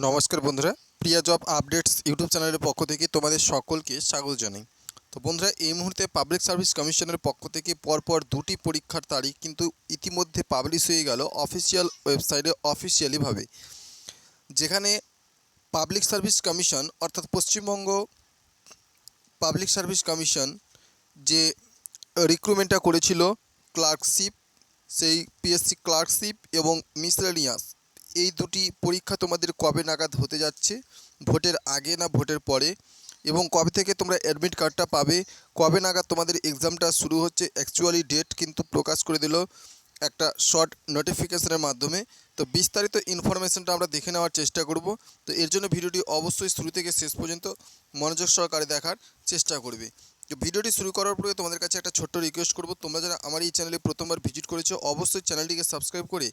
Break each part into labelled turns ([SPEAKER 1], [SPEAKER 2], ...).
[SPEAKER 1] নমস্কার বন্ধুরা, প্রিয়া job updates YouTube চ্যানেলের পক্ষ থেকে তোমাদের সকলকে স্বাগত জানাই। তো বন্ধুরা, এই মুহূর্তে পাবলিক সার্ভিস কমিশনের পক্ষ থেকে পরপর দুটি পরীক্ষার তারিখ কিন্তু ইতিমধ্যে পাবলিশ হয়ে গেল অফিসিয়াল ওয়েবসাইটে অফিসিয়ালিভাবে। যেখানে পাবলিক সার্ভিস কমিশন অর্থাৎ পশ্চিমবঙ্গ পাবলিক সার্ভিস কমিশন যে রিক্রুটমেন্টটা করেছিল ক্লার্কশিপ, সেই পিএসসি ক্লার্কশিপ এবং মিসলেনিয়াস এই দুটি পরীক্ষা তোমাদের কবে নাগাদ হতে যাচ্ছে? ভোটের আগে না ভোটের পরে? এবং কবে থেকে তোমরা অ্যাডমিট কার্ডটা পাবে? কবে নাগাদ তোমাদের এক্সামটা শুরু হচ্ছে? অ্যাকচুয়ালি ডেট কিন্তু প্রকাশ করে দিল একটা শর্ট নোটিফিকেশনের মাধ্যমে। তো বিস্তারিত ইনফরমেশনটা আমরা দেখে নেওয়ার চেষ্টা করব। তো এর জন্য ভিডিওটি অবশ্যই শুরু থেকে শেষ পর্যন্ত মনোযোগ সহকারে দেখার চেষ্টা করবে। তো ভিডিওটি শুরু করার পরে তোমাদের কাছে একটা ছোট্ট রিকোয়েস্ট করব। তোমরা যারা আমার এই চ্যানেলে প্রথমবার ভিজিট করেছ, অবশ্যই চ্যানেলটিকে সাবস্ক্রাইব করে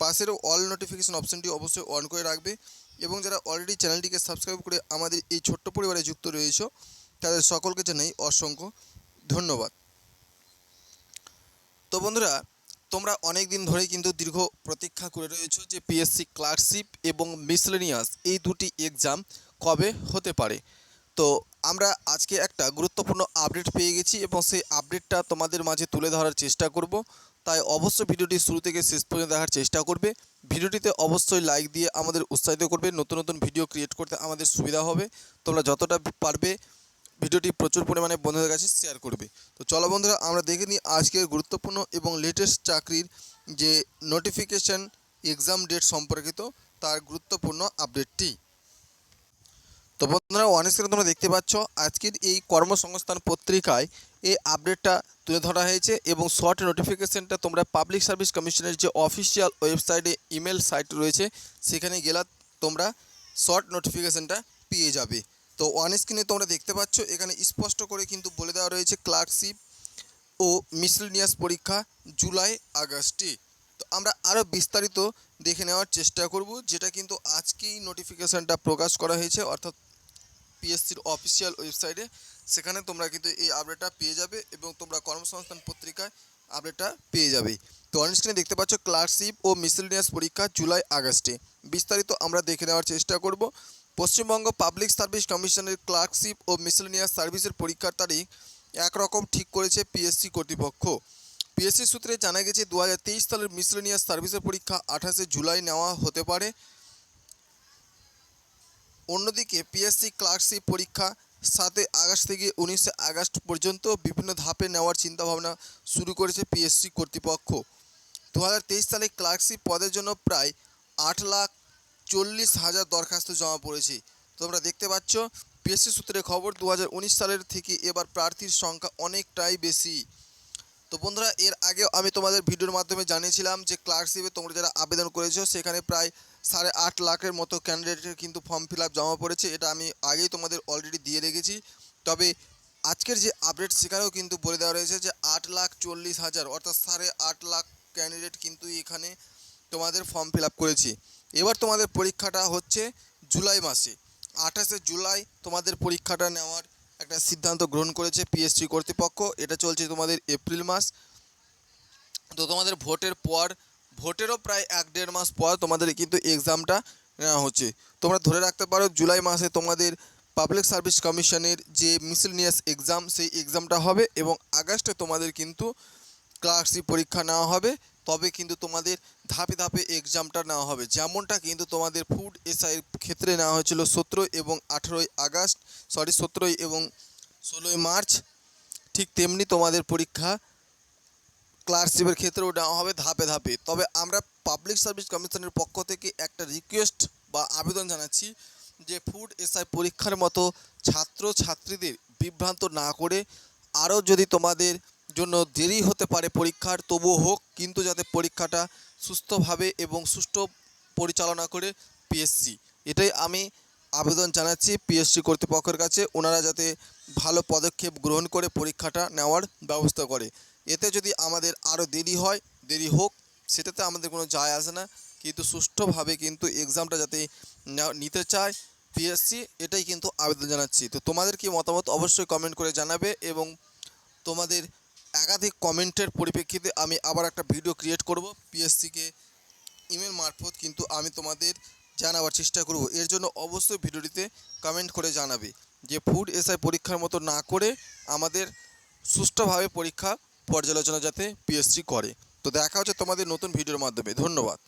[SPEAKER 1] পাশের অল নোটিফিকেশন অপশনটি অবশ্যই অন করে রাখবে এবং যারা অলরেডি চ্যানেলটিকে সাবস্ক্রাইব করে আমাদের এই ছোট্ট পরিবারে যুক্ত রয়েছে, তাদের সকলকে জানাই অসংখ্য ধন্যবাদ। তো বন্ধুরা, তোমরা অনেক দিন ধরেই কিন্তু দীর্ঘ প্রতীক্ষা করে রয়েছো যে পিএসসি ক্লার্কশিপ এবং মিসলেনিয়াস এই দুটি এক্সাম কবে হতে পারে। তো আমরা আজকে একটা গুরুত্বপূর্ণ আপডেট পেয়ে গেছি এবং সেই আপডেটটা তোমাদের মাঝে তুলে ধরার চেষ্টা করব। তাই অবশ্যই ভিডিওটি শুরু থেকে শেষ পর্যন্ত দেখার চেষ্টা করবে। ভিডিওটিতে অবশ্যই লাইক দিয়ে আমাদের উৎসাহিত করবে। নতুন নতুন ভিডিও ক্রিয়েট করতে আমাদের সুবিধা হবে। তোমরা যতটা পারবে ভিডিওটি প্রচুর পরিমাণে বন্ধুদের কাছে শেয়ার করবে। তো চলো বন্ধুরা, আমরা দেখে নিই আজকের গুরুত্বপূর্ণ এবং লেটেস্ট চাকরির যে নোটিফিকেশন এক্সাম ডেট সম্পর্কিত তার গুরুত্বপূর্ণ আপডেটটি তো বন্ধুরা অনেক তোমরা দেখতে পাচ্ছ, আজকের এই কর্মসংস্থান পত্রিকায় এই আপডেটটা তুলে ধরা হয়েছে এবং শর্ট নোটিফিকেশনটা তোমরা পাবলিক সার্ভিস কমিশনের যে অফিসিয়াল ওয়েবসাইটে ইমেল সাইট রয়েছে, সেখানে গেলে তোমরা শর্ট নোটিফিকেশনটা পেয়ে যাবে। তো অন স্ক্রিনে তোমরা দেখতে পাচ্ছ, এখানে স্পষ্ট করে কিন্তু বলে দেওয়া রয়েছে ক্লার্কশিপ ও মিসলিনিয়াস পরীক্ষা জুলাই আগস্টে। তো আমরা আরও বিস্তারিত দেখে নেওয়ার চেষ্টা করব, যেটা কিন্তু আজকেই নোটিফিকেশানটা প্রকাশ করা হয়েছে, অর্থাৎ পিএসসির অফিসিয়াল ওয়েবসাইটে সেখানে তোমরা কিন্তু এই আপডেটটা পেয়ে যাবে এবং তোমরা কর্মসংস্থান পত্রিকায় আপডেটটা পেয়ে যাবে। তো অন স্ক্রিনে দেখতে পাচ্ছ ক্লার্কশিপ ও মিসলিনিয়াস পরীক্ষা জুলাই আগস্টে। বিস্তারিত আমরা দেখে নেওয়ার চেষ্টা করব। পশ্চিমবঙ্গ পাবলিক সার্ভিস কমিশনের ক্লার্কশিপ ও মিসলিনিয়াস সার্ভিসের পরীক্ষার তারিখ একরকম ঠিক করেছে পিএসসি কর্তৃপক্ষ। পিএসসি সূত্রে জানা গেছে দু হাজার তেইশ সালের মিসলেনিয়াস সার্ভিসের পরীক্ষা আঠাশে জুলাই নেওয়া হতে পারে। অন্যদিকে পিএসসি ক্লার্কশিপ পরীক্ষা সাতই আগস্ট থেকে উনিশে আগস্ট পর্যন্ত বিভিন্ন ধাপে নেওয়ার চিন্তাভাবনা শুরু করেছে পিএসসি কর্তৃপক্ষ। দু হাজার তেইশ সালে ক্লার্কশিপ পদের জন্য প্রায় আট লাখ চল্লিশ হাজার দরখাস্ত জমা পড়েছে। তোমরা দেখতে পাচ্ছ পিএসসি সূত্রে খবর দু হাজার উনিশ সালের থেকে এবার প্রার্থীর সংখ্যা অনেকটাই বেশি। তো বন্ধুরা, এর আগেও আমি তোমাদের ভিডিওর মাধ্যমে জানিয়েছিলাম যে ক্লার্কশিপে তোমরা যারা আবেদন করেছ, সেখানে প্রায় সাড়ে আট লাখের মতো ক্যান্ডিডেটের কিন্তু ফর্ম ফিল আপ জমা পড়েছে, এটা আমি আগেই তোমাদের অলরেডি দিয়ে রেখেছি। তবে আজকের যে আপডেট সেখানেও কিন্তু বলে দেওয়া রয়েছে যে আট লাখ চল্লিশ হাজার, অর্থাৎ সাড়ে আট লাখ ক্যান্ডিডেট কিন্তু এখানে তোমাদের ফর্ম ফিল আপ করেছি। এবার তোমাদের পরীক্ষাটা হচ্ছে জুলাই মাসে। আঠাশে জুলাই তোমাদের পরীক্ষাটা নেওয়ার একটা সিদ্ধান্ত গ্রহণ করেছে পিএসসি কর্তৃপক্ষ, এটা চলছে তোমাদের এপ্রিল মাস। তো তোমাদের ভোটের পর ভোটেরও প্রায় এক দেড় মাস পর তোমাদের কিন্তু এক্সামটা নেওয়া হচ্ছে। তোমরা ধরে রাখতে পারো, জুলাই মাসে তোমাদের পাবলিক সার্ভিস কমিশনের যে মিসলিনিয়াস এক্সাম সেই এক্সামটা হবে এবং আগস্টে তোমাদের কিন্তু ক্লার্কশিপ পরীক্ষা নেওয়া হবে। তবে কিন্তু তোমাদের ধাপে ধাপে এক্সামটা নেওয়া হবে। যেমনটা কিন্তু তোমাদের ফুড এসআইয়ের ক্ষেত্রে নেওয়া হয়েছিল সতেরোই এবং আঠেরোই আগস্ট সরি সতেরোই এবং ষোলোই মার্চ, ঠিক তেমনি তোমাদের পরীক্ষা ক্লার্কশিপের ক্ষেত্রেও নেওয়া হবে ধাপে ধাপে। তবে আমরা পাবলিক সার্ভিস কমিশনের পক্ষ থেকে একটা রিকোয়েস্ট বা আবেদন জানাচ্ছি যে ফুড এসআই পরীক্ষার মতো ছাত্র ছাত্রীদের বিভ্রান্ত না করে আরও যদি তোমাদের জন্য দেরি হতে পারে পরীক্ষার, তবুও হোক, কিন্তু যাতে পরীক্ষাটা সুস্থভাবে এবং সুষ্ঠু পরিচালনা করে পিএসসি এটাই আমি আবেদন জানাচ্ছি পিএসসি কর্তৃপক্ষের কাছে। ওনারা যাতে ভালো পদক্ষেপ গ্রহণ করে পরীক্ষাটা নেওয়ার ব্যবস্থা করে। এতে যদি আমাদের আরও দেরি হয়, দেরি হোক, সেটাতে আমাদের কোনো যায় আসে না। কিন্তু সুষ্ঠুভাবে কিন্তু এক্সামটা যাতে নিতে চায় পিএসসি এটাই কিন্তু আবেদন জানাচ্ছি। তো তোমাদের কি মতামত অবশ্যই কমেন্ট করে জানাবে এবং তোমাদের একাধিক কমেন্টের পরিপ্রেক্ষিতে আমি আবার একটা ভিডিও ক্রিয়েট করব। পিএসসিকে ইমেল মারফত কিন্তু আমি তোমাদের জানাবার চেষ্টা করব। এর জন্য অবশ্যই ভিডিওটিতে কমেন্ট করে জানাবে যে ফুড এসআই পরীক্ষার মতো না করে আমাদের সুষ্ঠুভাবে পরীক্ষা পর্যালোচনা যাতে পিএসসি করে। তো দেখা হচ্ছে তোমাদের নতুন ভিডিওর মাধ্যমে। ধন্যবাদ।